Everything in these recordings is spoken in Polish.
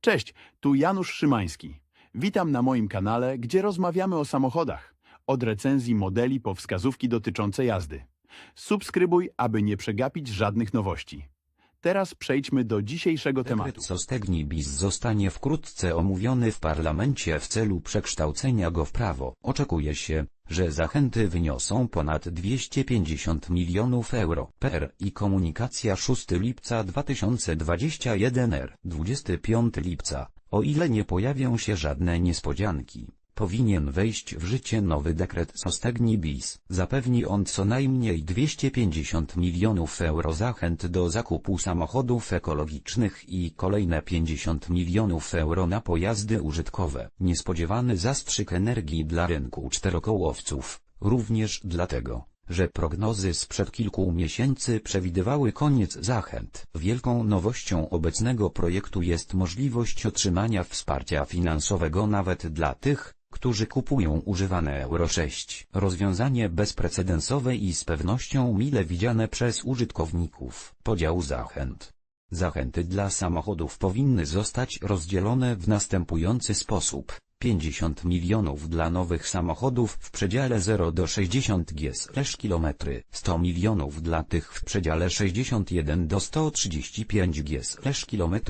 Cześć, tu Janusz Szymański. Witam na moim kanale, gdzie rozmawiamy o samochodach. Od recenzji modeli po wskazówki dotyczące jazdy. Subskrybuj, aby nie przegapić żadnych nowości. Teraz przejdźmy do dzisiejszego tematu. Dekret Sostegni bis zostanie wkrótce omówiony w parlamencie w celu przekształcenia go w prawo. Oczekuje się, że zachęty wyniosą ponad 250 milionów euro. PR i komunikacja 6 lipca 2021 r. 25 lipca. O ile nie pojawią się żadne niespodzianki, powinien wejść w życie nowy dekret Sostegni bis. Zapewni on co najmniej 250 milionów euro zachęt do zakupu samochodów ekologicznych i kolejne 50 milionów euro na pojazdy użytkowe. Niespodziewany zastrzyk energii dla rynku czterokołowców, również dlatego, że prognozy sprzed kilku miesięcy przewidywały koniec zachęt. Wielką nowością obecnego projektu jest możliwość otrzymania wsparcia finansowego nawet dla tych, którzy kupują używane Euro 6. Rozwiązanie bezprecedensowe i z pewnością mile widziane przez użytkowników. Podział zachęt. Zachęty dla samochodów powinny zostać rozdzielone w następujący sposób. 50 milionów dla nowych samochodów w przedziale 0 do 60 g/km, 100 milionów dla tych w przedziale 61 do 135 g/km,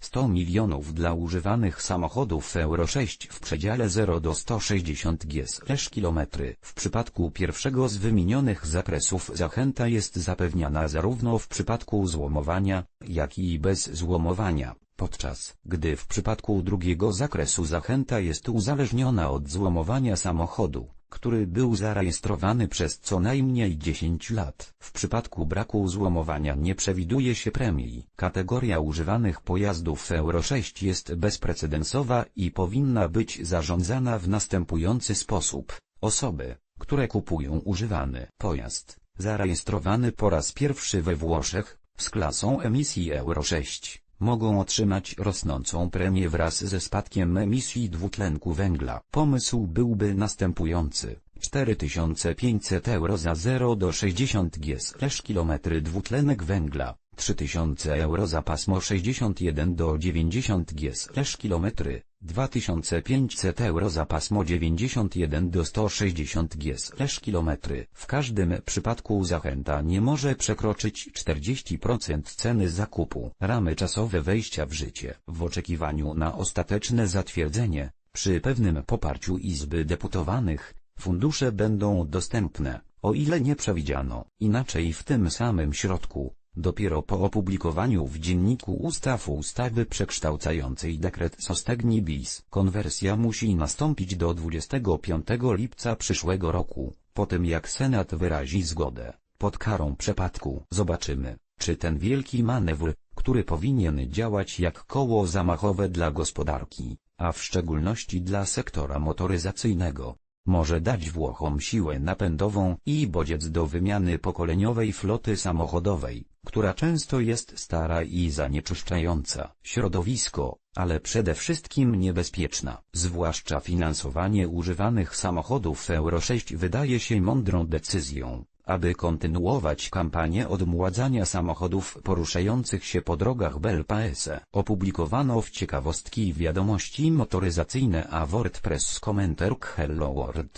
100 milionów dla używanych samochodów Euro 6 w przedziale 0 do 160 g/km. W przypadku pierwszego z wymienionych zakresów zachęta jest zapewniana zarówno w przypadku złomowania, jak i bez złomowania podczas gdy w przypadku drugiego zakresu zachęta jest uzależniona od złomowania samochodu, który był zarejestrowany przez co najmniej 10 lat. W przypadku braku złomowania nie przewiduje się premii. Kategoria używanych pojazdów Euro 6 jest bezprecedensowa i powinna być zarządzana w następujący sposób. Osoby, które kupują używany pojazd, zarejestrowany po raz pierwszy we Włoszech, z klasą emisji Euro 6, mogą otrzymać rosnącą premię wraz ze spadkiem emisji dwutlenku węgla. Pomysł byłby następujący. 4500 euro za 0 do 60 g/km dwutlenek węgla, 3000 euro za pasmo 61 do 90 g/km, 2500 euro za pasmo 91 do 160 g/km. W każdym przypadku zachęta nie może przekroczyć 40% ceny zakupu. Ramy czasowe wejścia w życie. W oczekiwaniu na ostateczne zatwierdzenie, przy pewnym poparciu Izby Deputowanych, fundusze będą dostępne, o ile nie przewidziano inaczej w tym samym środku. Dopiero po opublikowaniu w Dzienniku Ustaw ustawy przekształcającej dekret Sostegni bis konwersja musi nastąpić do 25 lipca przyszłego roku, po tym jak Senat wyrazi zgodę, pod karą przepadku. Zobaczymy, czy ten wielki manewr, który powinien działać jak koło zamachowe dla gospodarki, a w szczególności dla sektora motoryzacyjnego, może dać Włochom siłę napędową i bodziec do wymiany pokoleniowej floty samochodowej, która często jest stara i zanieczyszczająca środowisko, ale przede wszystkim niebezpieczna. Zwłaszcza finansowanie używanych samochodów Euro 6 wydaje się mądrą decyzją, aby kontynuować kampanię odmładzania samochodów poruszających się po drogach BLPS. Opublikowano w ciekawostki wiadomości motoryzacyjne a WordPress komentarz Hello World.